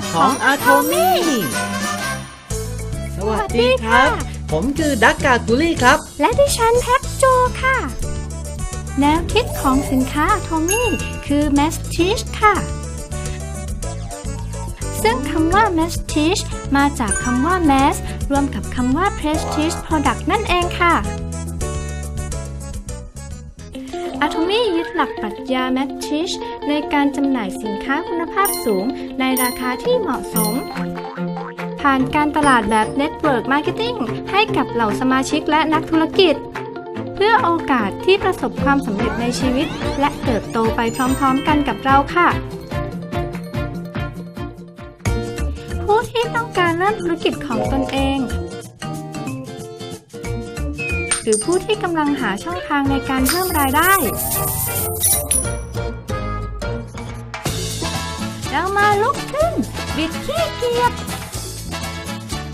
ดของอะโทมี่ สวัสดีครับ ผมคือดักกากุลี่ครับ และดิฉันแพ็กโจค่ะ แนวคิดของสินค้าโทมี่คือ Mass Teach ค่ะ ซึ่งคำว่า Mass Teach มาจากคำว่า Mass รวมกับคำว่า Prestige Product นั่นเองค่ะ a t o m y ยึดหลักปรัชญา Mass Teach ในการจำหน่ายสินค้าคุณภาพสูง ในราคาที่เหมาะสม ผ่านการตลาดแบบ Network Marketing ให้กับเหล่าสมาชิกและนักธุรกิจ เพื่อโอกาสที่ประสบความสำเร็จในชีวิต และเติบโตไปพร้อมๆกันกับเราค่ะผู้ที่ต้องการเริ่มธุรกิจของตนเอง รือผู้ที่กำลังหาช่องทางในการเพิ่มรายได้ เรามาลุกขึ้น บิดขี้เกียจ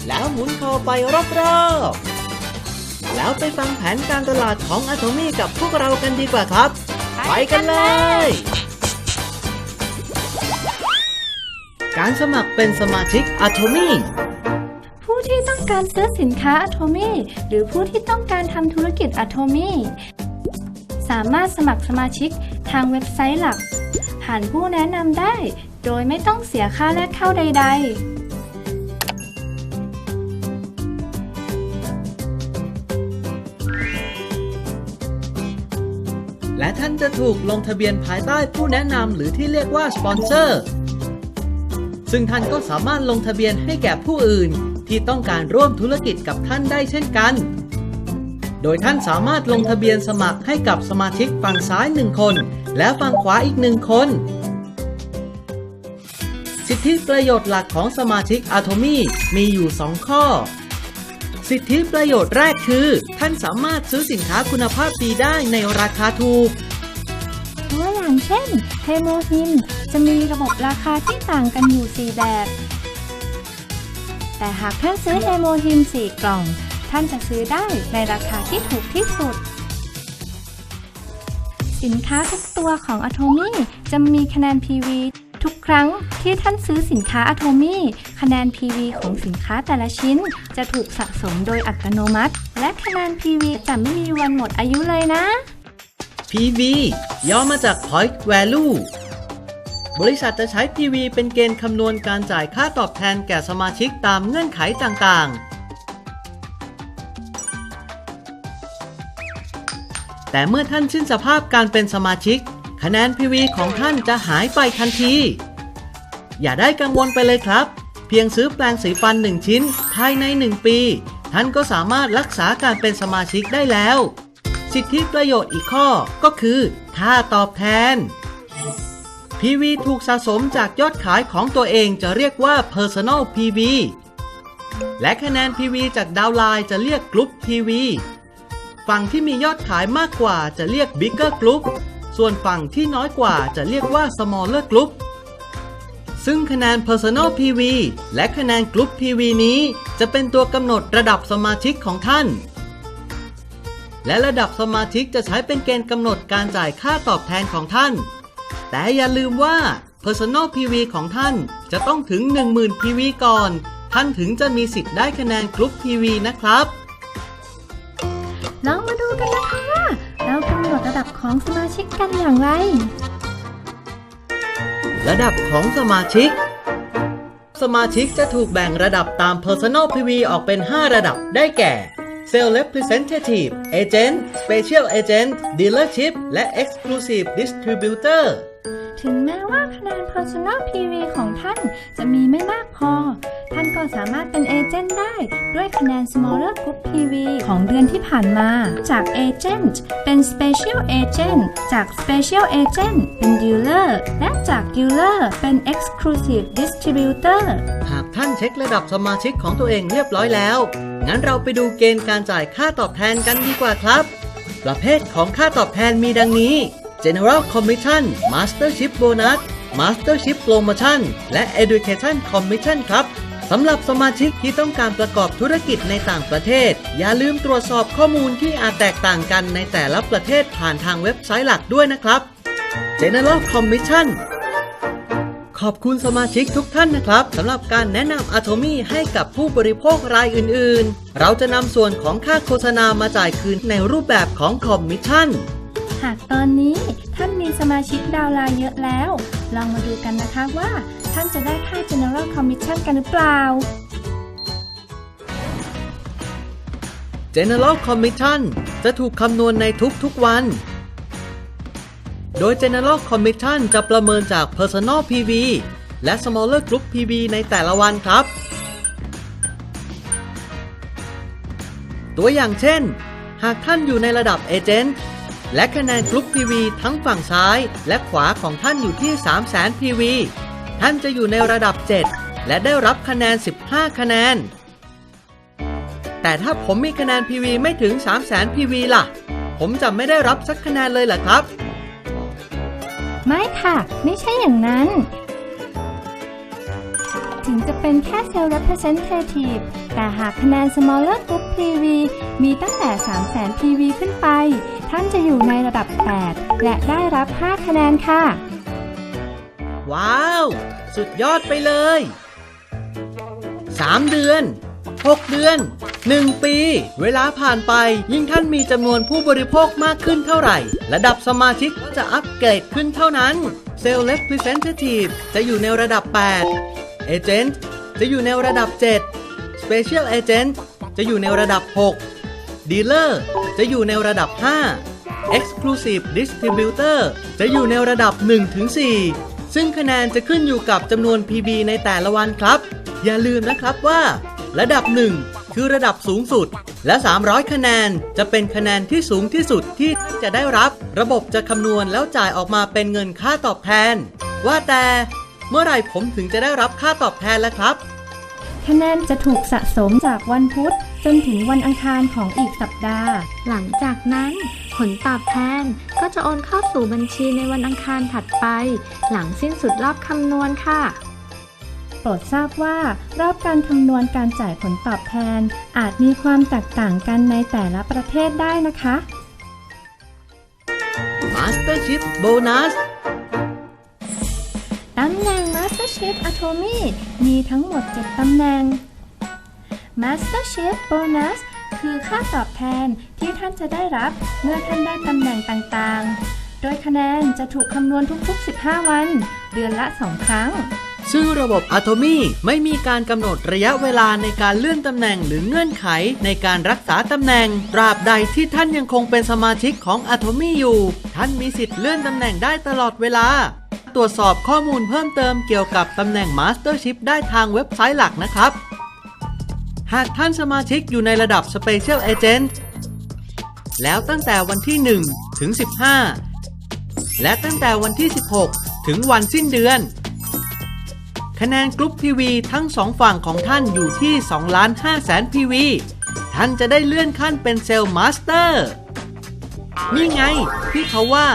แล้วหมุนคอไปรอบๆ แล้วไปฟังแผนการตลาดของอะโทมี่กับพวกเรากันดีกว่าครับ ไปกันเลย การสมัครเป็นสมาชิกอะโทมี่ผู้ที่ต้อง การซื้อสินค้า a t o m y หรือผู้ที่ต้องการทำธุรกิจ a t o m y สามารถสมัครสมาชิกทางเว็บไซต์หลัก ผ่านผู้แนะนำได้ โดยไม่ต้องเสียค่าแรกเข้าใด ๆและท่านจะถูกลงทะเบียนภายใต้ผู้แนะนำหรือที่เรียกว่าสปอนเซอร์ ซึ่งท่านก็สามารถลงทะเบียนให้แก่ผู้อื่น ที่ต้องการร่วมธุรกิจกับท่านได้เช่นกัน โดยท่านสามารถลงทะเบียนสมัครให้กับสมาชิกฝั่งซ้ายหนึ่งคน และฝั่งขวาอีกหนึ่งคน สิทธิประโยชน์หลักของสมาชิกอะโทมี่มีอยู่ 2 ข้อ สิทธิประโยชน์แรกคือ ท่านสามารถซื้อสินค้าคุณภาพดีได้ในราคาถูกตัวอย่างเช่นเทโมฮิมจะมีระบบราคาที่ต่างกันอยู่ 4 แบบ แต่หากท่านซื้อเทโมฮิม4 กล่อง ท่านจะซื้อได้ในราคาที่ถูกที่สุด สินค้าทุกตัวของ a t o m y จะมีคะแนน PV ทุกครั้งที่ท่านซื้อสินค้า a t o m y คะแนน PV ของสินค้าแต่ละชิ้น จะถูกสะสมโดยอัตโนมัติ และคะแนน PV จะไม่มีวันหมดอายุเลยนะ PV ย่อมาจาก Point Value บริษัทจะใช้ PV เป็นเกณฑ์คำนวณการจ่ายค่าตอบแทนแก่สมาชิกตามเงื่อนไขต่างๆ แต่เมื่อท่านสิ้นสภาพการเป็นสมาชิก คะแนน PV ของท่านจะหายไปทันที อย่าได้กังวลไปเลยครับ เพียงซื้อแปรงสีฟัน 1 ชิ้น ภายใน 1 ปี ท่านก็สามารถรักษาการเป็นสมาชิกได้แล้ว สิทธิประโยชน์อีกข้อก็คือค่าตอบแทน PV ถูกสะสมจากยอดขายของตัวเองจะเรียกว่า Personal PV และคะแนน PV จากดาวไลน์จะเรียก Group PV ฝั่งที่มียอดขายมากกว่าจะเรียก Bigger Group ส่วนฝั่งที่น้อยกว่าจะเรียกว่า Smaller Group ซึ่งคะแนน Personal PV และคะแนน Group PV นี้ จะเป็นตัวกำหนดระดับสมาชิกของท่าน และระดับสมาชิกจะใช้เป็นเกณฑ์กำหนดการจ่ายค่าตอบแทนของท่าน แต่อย่าลืมว่า Personal PV ของท่านจะต้องถึง 10,000 PV ก่อน ท่านถึงจะมีสิทธิ์ได้คะแนน Group PV นะครับลองมาดูกันนะคะว่าเรากำหนดระดับของสมาชิกกันอย่างไร ระดับของสมาชิก สมาชิกจะถูกแบ่งระดับตาม Personal PV ออกเป็น 5 ระดับได้แก่ Sales Representative Agent Special Agent Dealership และ Exclusive Distributor ถึงแม้ว่าคะแนน Personal PV ของท่านจะมีไม่มากพอ ท่านก็สามารถเป็นเอเจนต์ได้ด้วยคะแนน Smaller Group PV ของเดือนที่ผ่านมา จาก Agent เป็น Special Agent จาก Special Agent เป็น Dealer และจาก Dealer เป็น Exclusive Distributor หากท่านเช็คระดับสมาชิกของตัวเองเรียบร้อยแล้ว งั้นเราไปดูเกณฑ์การจ่ายค่าตอบแทนกันดีกว่าครับ ประเภทของค่าตอบแทนมีดังนี้ General Commission Mastership Bonus Mastership Promotion และ Education Commission ครับสำหรับสมาชิกที่ต้องการประกอบธุรกิจในต่างประเทศ อย่าลืมตรวจสอบข้อมูลที่อาจแตกต่างกันในแต่ละประเทศผ่านทางเว็บไซต์หลักด้วยนะครับ General Commission ขอบคุณสมาชิกทุกท่านนะครับสำหรับการแนะนำ Atomy ให้กับผู้บริโภครายอื่น ๆ เราจะนำส่วนของค่าโฆษณามาจ่ายคืนในรูปแบบของคอมมิชชั่น หากตอนนี้ท่านมีสมาชิกดาวไลน์เยอะแล้ว ลองมาดูกันนะคะว่า ท่านจะได้ค่า General Commission กันหรือเปล่า General Commission จะถูกคำนวณในทุกๆวัน โดย General Commission จะประเมินจาก Personal PV และ Smaller Group PV ในแต่ละวันครับ ตัวอย่างเช่น หากท่านอยู่ในระดับ Agent และคะแนน Group PV ทั้งฝั่งซ้ายและขวาของท่านอยู่ที่ 300,000 PV ท่านจะอยู่ในระดับ 7 และได้รับคะแนน 15 คะแนน แต่ถ้าผมมีคะแนน PV ไม่ถึง 300,000 PV ล่ะ ผมจะไม่ได้รับสักคะแนนเลยเหรอครับ ไม่ค่ะ ไม่ใช่อย่างนั้น จะเป็นแค่เซลล์ representative แต่หากคะแนน smaller group PV มีตั้งแต่ 300,000 PV ขึ้นไป ท่านจะอยู่ในระดับ 8 และได้รับ 5 คะแนนค่ะ ว้าว สุดยอดไปเลย 3 เดือน 6 เดือน 1 ปี เวลาผ่านไปยิ่งท่านมีจำนวนผู้บริโภคมากขึ้นเท่าไหร่ ระดับสมาชิกจะอัปเกรดขึ้นเท่านั้น เซลล์ Representative จะอยู่ในระดับ 8 Agent จะอยู่ในระดับ 7 Special Agent จะอยู่ในระดับ 6 Dealer จะอยู่ในระดับ 5 Exclusive Distributor จะอยู่ในระดับ 1-4 ซึ่งคะแนนจะขึ้นอยู่กับจำนวน PB ในแต่ละวันครับ อย่าลืมนะครับว่า ระดับ 1 คือระดับสูงสุด และ 300 คะแนนจะเป็นคะแนนที่สูงที่สุดที่ท่านจะได้รับ ระบบจะคำนวณแล้วจ่ายออกมาเป็นเงินค่าตอบแทน ว่าแต่ เมื่อไหร่ผมถึงจะได้รับค่าตอบแทนแล้วครับ คะแนนจะถูกสะสมจากวันพุธจนถึงวันอังคารของอีกสัปดาห์ หลังจากนั้น ผลตอบแทนก็จะโอนเข้าสู่บัญชีในวันอังคารถัดไป หลังสิ้นสุดรอบคำนวณค่ะ โปรดทราบว่ารอบการคำนวณการจ่ายผลตอบแทน อาจมีความแตกต่างกันในแต่ละประเทศได้นะคะ Mastership Bonus ตำแหน่ง Masterchef Atomy มีทั้งหมด 7 ตำแหน่ง Masterchef Bonus คือค่าตอบแทนที่ท่านจะได้รับเมื่อท่านได้ตำแหน่งต่างๆ โดยคะแนนจะถูกคำนวณทุกๆ 15 วัน เดือนละ 2 ครั้ง ซึ่งระบบ Atomy ไม่มีการกำหนดระยะเวลาในการเลื่อนตำแหน่งหรือเงื่อนไขในการรักษาตำแหน่ง ตราบใดที่ท่านยังคงเป็นสมาชิกของ Atomy อยู่ ท่านมีสิทธิ์เลื่อนตำแหน่งได้ตลอดเวลา ตรวจสอบข้อมูลเพิ่มเติมเกี่ยวกับตำแหน่ง Mastership ได้ทางเว็บไซต์หลักนะครับ หากท่านสมาชิกอยู่ในระดับ Special Agent แล้วตั้งแต่วันที่ 1 ถึง 15 และตั้งแต่วันที่ 16 ถึงวันสิ้นเดือน คะแนนกรุ๊ป PV ทั้งสองฝั่งของท่านอยู่ที่ 2 ล้าน5แสน PV ท่านจะได้เลื่อนขั้นเป็นเซลล์มาสเตอร์ นี่ไงที่เขาว่า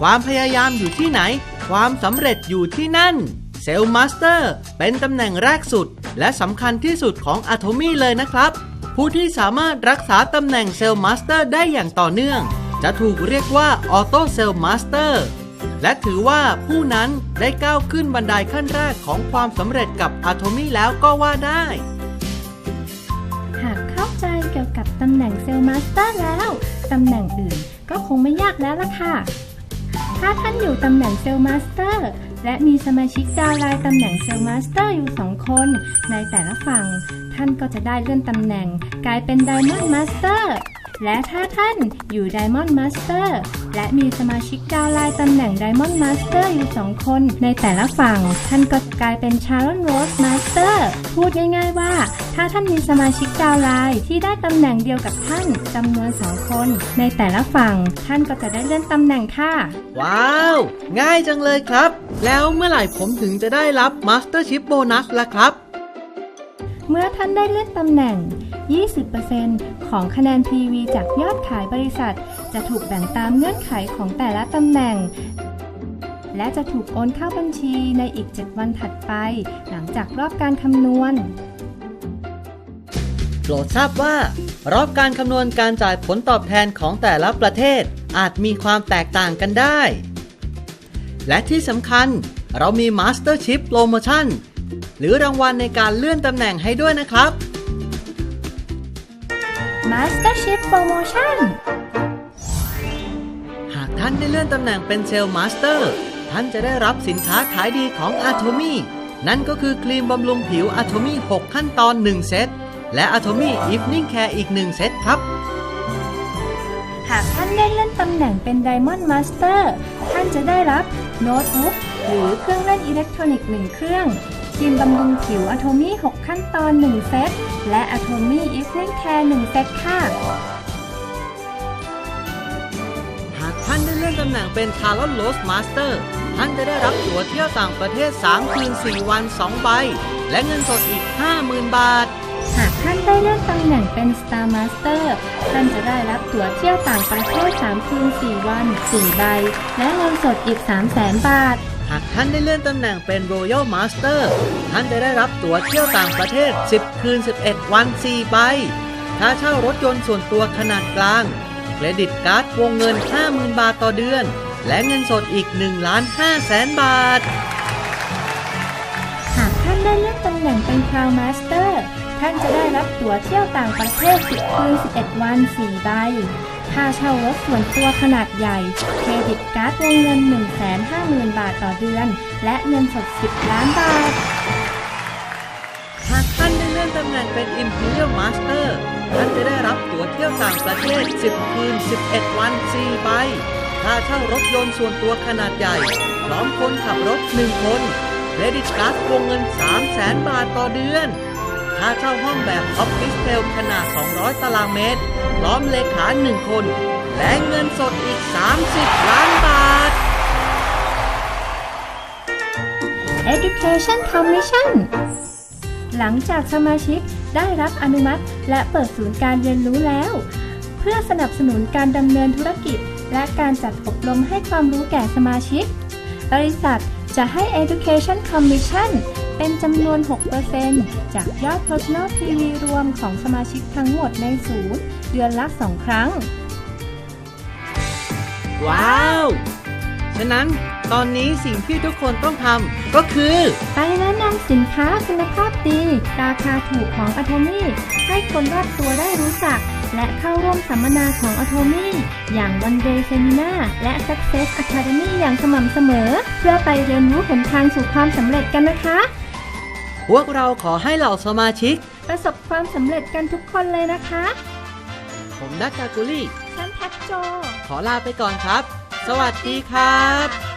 ความพยายามอยู่ที่ไหน ความสำเร็จอยู่ที่นั่น เซลล์มาสเตอร์เป็นตำแหน่งแรกสุด และสำคัญที่สุดของ Atomy เลยนะครับ ผู้ที่สามารถรักษาตำแหน่งเซลล์มาสเตอร์ได้อย่างต่อเนื่อง จะถูกเรียกว่าออโต้เซลล์มาสเตอร์และถือว่าผู้นั้นได้ก้าวขึ้นบันไดขั้นแรกของความสำเร็จกับ Atomy แล้วก็ว่าได้ หากเข้าใจเกี่ยวกับตำแหน่งเซลล์มาสเตอร์แล้ว ตำแหน่งอื่นก็คงไม่ยากแล้วล่ะค่ะ ถ้าท่านอยู่ตำแหน่งเซลล์มาสเตอร์และมีสมาชิกดาวไลน์ตำแหน่งเซลล์มาสเตอร์อยู่ 2 คน ในแต่ละฝั่ง ท่านก็จะได้เลื่อนตำแหน่ง กลายเป็นไดมอนด์มาสเตอร์ และถ้าท่านอยู่ Diamond Master และมีสมาชิกดาวน์ไลน์ตำแหน่ง Diamond Master อยู่ 2 คนในแต่ละฝั่ง ท่านก็กลายเป็น Sharon Rose Master พูดง่ายๆว่า ถ้าท่านมีสมาชิกดาวน์ไลน์ที่ได้ตำแหน่งเดียวกับท่านจำนวน 2 คน ในแต่ละฝั่ง ท่านก็จะได้เลื่อนตำแหน่งค่ะ ว้าว ง่ายจังเลยครับ แล้วเมื่อไหร่ผมถึงจะได้รับ Mastership Bonus ล่ะครับเมื่อท่านได้เลื่อนตำแหน่ง 20%ของคะแนน PV จากยอดขายบริษัท จะถูกแบ่งตามเงื่อนไขของแต่ละตำแหน่ง และจะถูกโอนเข้าบัญชีในอีก 7 วันถัดไป หลังจากรอบการคำนวณโปรดทราบว่ารอบการคำนวณการจ่ายผลตอบแทนของแต่ละประเทศอาจมีความแตกต่างกันได้ และที่สำคัญเรามี Master Chip Promotion หรือรางวัลในการเลื่อนตำแหน่งให้ด้วยนะครับ Mastership Promotion หากท่านได้เลื่อนตำแหน่งเป็นเซลล์มาสเตอร์ท่านจะได้รับสินค้าขายดีของ a t o m y นั่นก็คือครีมบำรุงผิว a t o m y 6 ขั้นตอน 1 เซต และ a t o m y Evening Care อีก 1 เซตครับ หากท่านได้เลื่อนตำแหน่งเป็น Diamond Master ท่านจะได้รับโน้ตบุ๊กหรือเครื่องเล่นอิเล็กทรอนิกส์1เครื่องค รีมบำรุงผิว Atomy 6ขั้นตอน 1 เซต และ Atomy Evening Care 1เซตค่ะ หากท่านได้เลื่อนตำแหน่งเป็น c a r o n Rose Master ท่านจะได้รับตั๋วเที่ยวต่างประเทศ 3 คืน 4 วัน 2 ใบ และเงินสดอีก 50,000 บาท หากท่านได้เลื่อนตำแหน่งเป็น Star Master ท่านจะได้รับตั๋วเที่ยวต่างประเทศ 3 คืน 4 วัน 4 ใบ และเงินสดอีก 3 0 0 0 0 0 บาทหากท่านได้เลื่อนตำแหน่งเป็น Royal Master ท่านจะได้รับตั๋วเที่ยวต่างประเทศ 10 คืน 11 วัน 4 ใบ ค่าเช่ารถยนต์ส่วนตัวขนาดกลาง เครดิตการ์ดวงเงิน 50,000 บาทต่อเดือน และเงินสดอีก1ล้าน5แสนบาท หากท่านได้เลื่อนตำแหน่งเป็น Crown Master ท่านจะได้รับตั๋วเที่ยวต่างประเทศ 10 คืน 11 วัน 4 ใบ ค่าเช่ารถส่วนตัวขนาดใหญ่ เครดิตการ์ดวงเงิน 150,000 บาทต่อเดือน และเงินสด 10 ล้านบาท หากท่านได้เลื่อนตำแหน่งเป็น Imperial Master ท่านจะได้รับตั๋วเที่ยวต่างประเทศ 10 คืน 11 วัน 4 ใบ ค่าเช่ารถยนต์ส่วนตัวขนาดใหญ่ พร้อมคนขับรถ 1 คน เครดิตการ์ดวงเงิน 3 0 0แสนบาทต่อเดือนาเช่าห้องแบบออฟฟิศเทลขนาด 200 ตารางเมตร พร้อมเลขา1คน และเงินสดอีก 30 ล้านบาท Education Commission หลังจากสมาชิกได้รับอนุมัติและเปิดศูนย์การเรียนรู้แล้ว เพื่อสนับสนุนการดำเนินธุรกิจ และการจัดอบรมให้ความรู้แก่สมาชิก บริษัทจะให้ Education Commission เป็นจำนวน 6%จากยอด Personal TV รวมของสมาชิกทั้งหมดในศูนย์เดือนละ2ครั้ง ว้าว ฉะนั้นตอนนี้สิ่งที่ทุกคนต้องทำก็คือ ไปแนะนำสินค้าคุณภาพดี ราคาถูกของ a t o m y ให้คนรอบตัวได้รู้จัก และเข้าร่วมสัมมนาของ a t o m y อย่าง One Day Seminar และ Success Academy อย่างสม่ำเสมอ เพื่อไปเรียนรู้หนทางสู่ความสำเร็จกันนะคะ พวกเราขอให้เหล่าสมาชิก ประสบความสำเร็จกันทุกคนเลยนะคะ ผมดักกากุลี่ ฉันแท็กโจ ขอลาไปก่อนครับ สวัสดีครับ